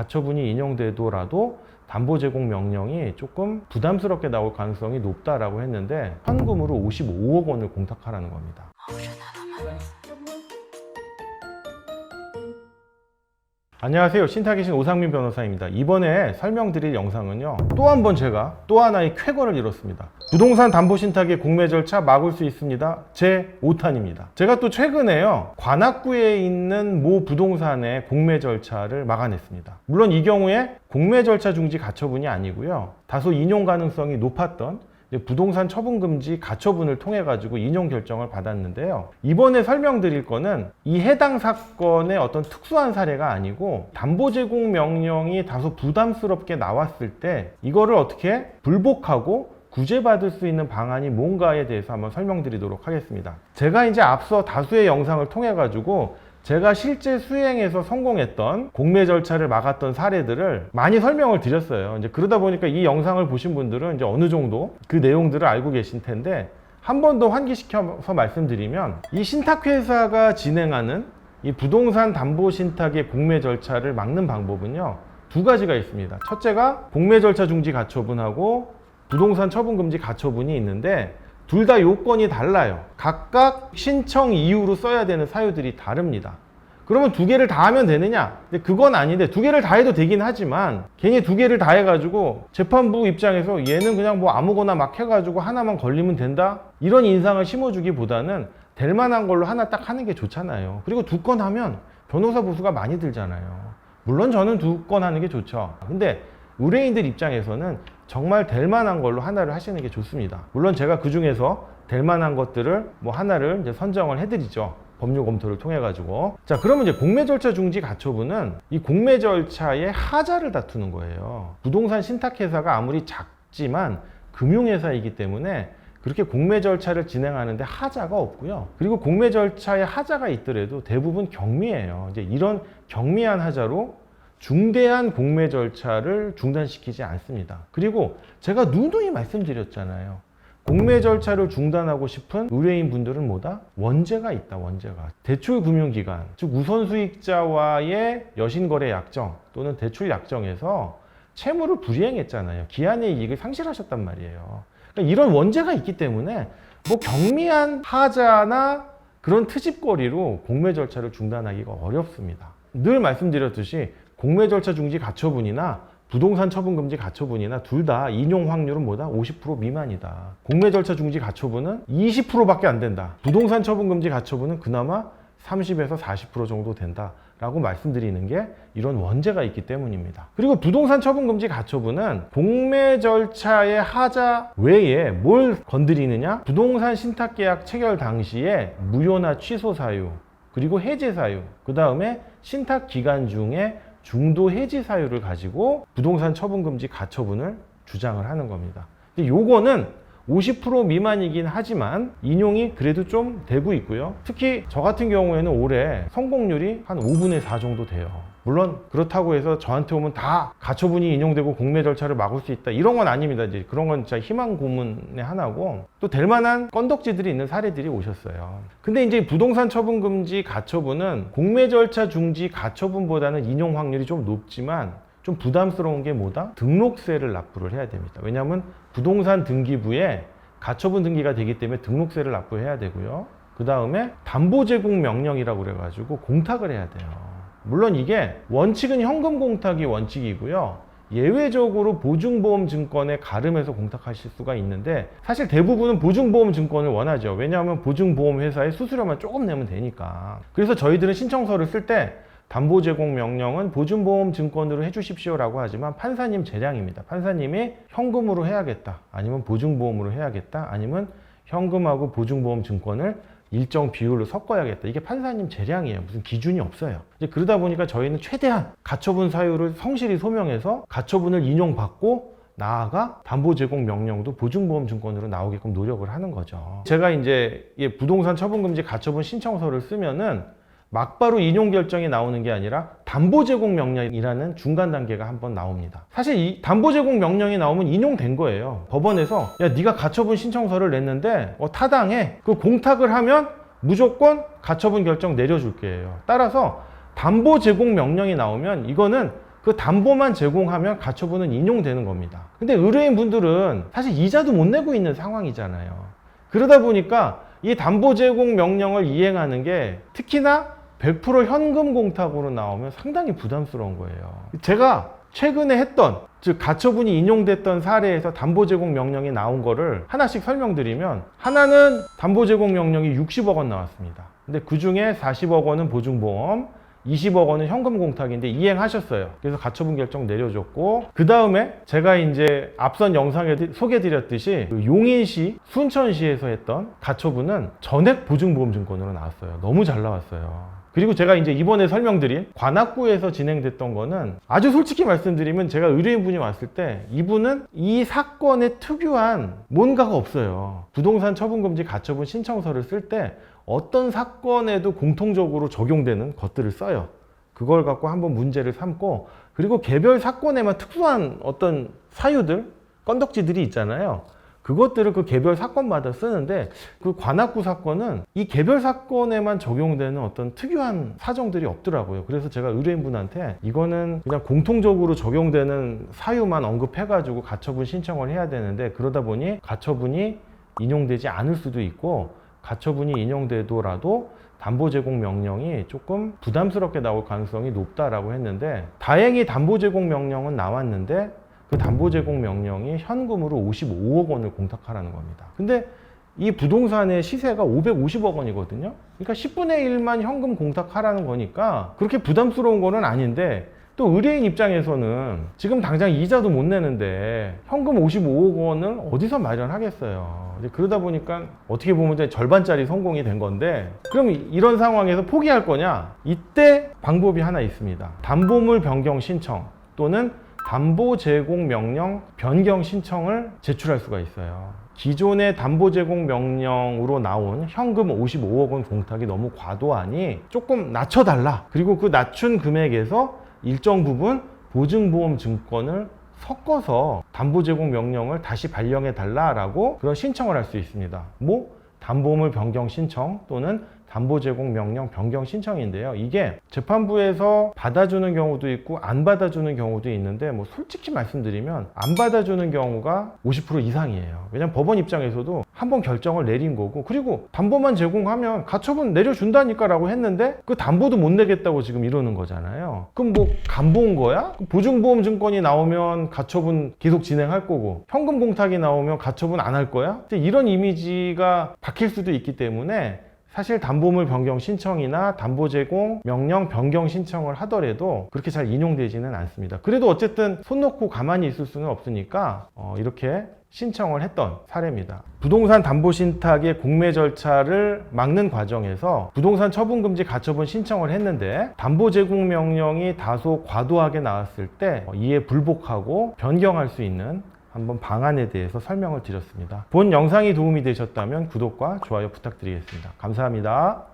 가처분이 인용되더라도 담보 제공 명령이 조금 부담스럽게 나올 가능성이 높다라고 했는데 현금으로 55억 원을 공탁하라는 겁니다. 안녕하세요. 신탁이신 오상민 변호사입니다. 이번에 설명드릴 영상은요. 또 한 번 제가 또 하나의 쾌거를 이뤘습니다. 부동산 담보 신탁의 공매 절차 막을 수 있습니다. 제 5탄입니다. 제가 또 최근에요. 관악구에 있는 모 부동산의 공매 절차를 막아냈습니다. 물론 이 경우에 공매 절차 중지 가처분이 아니고요. 다소 인용 가능성이 높았던 부동산 처분 금지 가처분을 통해 가지고 인용 결정을 받았는데요. 이번에 설명드릴 거는 이 해당 사건의 어떤 특수한 사례가 아니고 담보 제공 명령이 다소 부담스럽게 나왔을 때 이거를 어떻게 불복하고 구제받을 수 있는 방안이 뭔가에 대해서 한번 설명드리도록 하겠습니다. 제가 이제 앞서 다수의 영상을 통해 가지고 제가 실제 수행해서 성공했던 공매 절차를 막았던 사례들을 많이 설명을 드렸어요. 이제 그러다 보니까 이 영상을 보신 분들은 이제 어느 정도 그 내용들을 알고 계신 텐데 한 번 더 환기시켜서 말씀드리면 이 신탁회사가 진행하는 이 부동산 담보 신탁의 공매 절차를 막는 방법은요 두 가지가 있습니다. 첫째가 공매 절차 중지 가처분하고 부동산 처분 금지 가처분이 있는데 둘 다 요건이 달라요. 각각 신청 이유로 써야 되는 사유들이 다릅니다. 그러면 두 개를 다 하면 되느냐? 근데 그건 아닌데 두 개를 다 해도 되긴 하지만 괜히 두 개를 다 해가지고 재판부 입장에서 얘는 그냥 뭐 아무거나 막 해가지고 하나만 걸리면 된다? 이런 인상을 심어주기보다는 될 만한 걸로 하나 딱 하는 게 좋잖아요. 그리고 두 건 하면 변호사 보수가 많이 들잖아요. 물론 저는 두 건 하는 게 좋죠. 근데 의뢰인들 입장에서는 정말 될 만한 걸로 하나를 하시는 게 좋습니다. 물론 제가 그 중에서 될 만한 것들을 뭐 하나를 이제 선정을 해드리죠. 법률 검토를 통해 가지고 자 그러면 이제 공매 절차 중지 가처분은 이 공매 절차의 하자를 다투는 거예요 부동산 신탁회사가 아무리 작지만 금융회사이기 때문에 그렇게 공매 절차를 진행하는데 하자가 없고요 그리고 공매 절차에 하자가 있더라도 대부분 경미해요 이제 이런 경미한 하자로 중대한 공매 절차를 중단시키지 않습니다 그리고 제가 누누이 말씀드렸잖아요 공매 절차를 중단하고 싶은 의뢰인 분들은 뭐다? 원죄가 있다, 원죄가. 대출 금융기관, 즉 우선 수익자와의 여신 거래 약정 또는 대출 약정에서 채무를 불이행했잖아요. 기한의 이익을 상실하셨단 말이에요. 그러니까 이런 원죄가 있기 때문에 뭐 경미한 하자나 그런 트집거리로 공매 절차를 중단하기가 어렵습니다. 늘 말씀드렸듯이 공매 절차 중지 가처분이나 부동산 처분 금지 가처분이나 둘 다 인용 확률은 뭐다? 50% 미만이다. 공매 절차 중지 가처분은 20%밖에 안 된다. 부동산 처분 금지 가처분은 그나마 30에서 40% 정도 된다. 라고 말씀드리는 게 이런 원죄가 있기 때문입니다. 그리고 부동산 처분 금지 가처분은 공매 절차의 하자 외에 뭘 건드리느냐? 부동산 신탁 계약 체결 당시에 무효나 취소 사유, 그리고 해제 사유, 그 다음에 신탁 기간 중에 중도 해지 사유를 가지고 부동산 처분 금지 가처분을 주장을 하는 겁니다. 근데 요거는 50% 미만이긴 하지만 인용이 그래도 좀 되고 있고요. 특히 저 같은 경우에는 올해 성공률이 한 5분의 4 정도 돼요. 물론 그렇다고 해서 저한테 오면 다 가처분이 인용되고 공매 절차를 막을 수 있다 이런 건 아닙니다. 이제 그런 건 진짜 희망 고문의 하나고 또 될 만한 건덕지들이 있는 사례들이 오셨어요. 근데 이제 부동산 처분 금지 가처분은 공매 절차 중지 가처분보다는 인용 확률이 좀 높지만 좀 부담스러운 게 뭐다? 등록세를 납부를 해야 됩니다. 왜냐하면 부동산 등기부에 가처분 등기가 되기 때문에 등록세를 납부해야 되고요. 그 다음에 담보 제공 명령이라고 그래가지고 공탁을 해야 돼요. 물론 이게 원칙은 현금 공탁이 원칙이고요. 예외적으로 보증보험 증권에 가름해서 공탁하실 수가 있는데 사실 대부분은 보증보험 증권을 원하죠. 왜냐하면 보증보험 회사에 수수료만 조금 내면 되니까. 그래서 저희들은 신청서를 쓸때 담보 제공 명령은 보증보험 증권으로 해주십시오라고 하지만 판사님 재량입니다. 판사님이 현금으로 해야겠다. 아니면 보증보험으로 해야겠다. 아니면 현금하고 보증보험 증권을 일정 비율로 섞어야겠다. 이게 판사님 재량이에요. 무슨 기준이 없어요. 이제 그러다 보니까 저희는 최대한 가처분 사유를 성실히 소명해서 가처분을 인용받고 나아가 담보 제공 명령도 보증보험 증권으로 나오게끔 노력을 하는 거죠. 제가 이제 이 부동산 처분 금지 가처분 신청서를 쓰면은 막바로 인용 결정이 나오는 게 아니라 담보 제공 명령이라는 중간 단계가 한 번 나옵니다. 사실 이 담보 제공 명령이 나오면 인용된 거예요. 법원에서 야 네가 가처분 신청서를 냈는데 어, 타당해. 그 공탁을 하면 무조건 가처분 결정 내려줄 게예요. 따라서 담보 제공 명령이 나오면 이거는 그 담보만 제공하면 가처분은 인용되는 겁니다. 근데 의뢰인 분들은 사실 이자도 못 내고 있는 상황이잖아요. 그러다 보니까 이 담보 제공 명령을 이행하는 게 특히나 100% 현금 공탁으로 나오면 상당히 부담스러운 거예요. 제가 최근에 했던 즉 가처분이 인용됐던 사례에서 담보 제공 명령이 나온 거를 하나씩 설명드리면 하나는 담보 제공 명령이 60억 원 나왔습니다. 근데 그 중에 40억 원은 보증보험, 20억 원은 현금 공탁인데 이행하셨어요. 그래서 가처분 결정 내려줬고 그 다음에 제가 이제 앞선 영상에 소개드렸듯이 그 용인시, 순천시에서 했던 가처분은 전액 보증보험 증권으로 나왔어요. 너무 잘 나왔어요. 그리고 제가 이제 이번에 설명드린 관악구에서 진행됐던 거는 아주 솔직히 말씀드리면 제가 의뢰인분이 왔을 때 이분은 이 사건에 특유한 뭔가가 없어요. 부동산 처분금지 가처분 신청서를 쓸 때 어떤 사건에도 공통적으로 적용되는 것들을 써요. 그걸 갖고 한번 문제를 삼고 그리고 개별 사건에만 특수한 어떤 사유들, 건덕지들이 있잖아요. 그것들을 그 개별 사건마다 쓰는데 그 관악구 사건은 이 개별 사건에만 적용되는 어떤 특유한 사정들이 없더라고요. 그래서 제가 의뢰인분한테 이거는 그냥 공통적으로 적용되는 사유만 언급해가지고 가처분 신청을 해야 되는데 그러다 보니 가처분이 인용되지 않을 수도 있고 가처분이 인용되더라도 담보 제공 명령이 조금 부담스럽게 나올 가능성이 높다라고 했는데 다행히 담보 제공 명령은 나왔는데 그 담보 제공 명령이 현금으로 55억 원을 공탁하라는 겁니다. 근데 이 부동산의 시세가 550억 원이거든요. 그러니까 10분의 1만 현금 공탁하라는 거니까 그렇게 부담스러운 거는 아닌데 또 의뢰인 입장에서는 지금 당장 이자도 못 내는데 현금 55억 원을 어디서 마련하겠어요. 그러다 보니까 어떻게 보면 이제 절반짜리 성공이 된 건데 그럼 이런 상황에서 포기할 거냐? 이때 방법이 하나 있습니다. 담보물 변경 신청 또는 담보 제공 명령 변경 신청을 제출할 수가 있어요. 기존의 담보 제공 명령으로 나온 현금 55억 원 공탁이 너무 과도하니 조금 낮춰달라. 그리고 그 낮춘 금액에서 일정 부분 보증보험 증권을 섞어서 담보 제공 명령을 다시 발령해 달라라고 그런 신청을 할 수 있습니다. 뭐 담보물 변경 신청 또는 담보 제공 명령 변경 신청인데요. 이게 재판부에서 받아주는 경우도 있고 안 받아주는 경우도 있는데 뭐 솔직히 말씀드리면 안 받아주는 경우가 50% 이상이에요. 왜냐면 법원 입장에서도 한 번 결정을 내린 거고 그리고 담보만 제공하면 가처분 내려준다니까라고 했는데 그 담보도 못 내겠다고 지금 이러는 거잖아요. 그럼 뭐 간보인 거야? 보증보험 증권이 나오면 가처분 계속 진행할 거고 현금 공탁이 나오면 가처분 안 할 거야? 이런 이미지가 박힐 수도 있기 때문에 사실 담보물 변경 신청이나 담보 제공 명령 변경 신청을 하더라도 그렇게 잘 인용되지는 않습니다. 그래도 어쨌든 손 놓고 가만히 있을 수는 없으니까 어, 이렇게 신청을 했던 사례입니다. 부동산 담보 신탁의 공매 절차를 막는 과정에서 부동산 처분 금지 가처분 신청을 했는데 담보 제공 명령이 다소 과도하게 나왔을 때 어, 이에 불복하고 변경할 수 있는 한번 방안에 대해서 설명을 드렸습니다. 본 영상이 도움이 되셨다면 구독과 좋아요 부탁드리겠습니다. 감사합니다.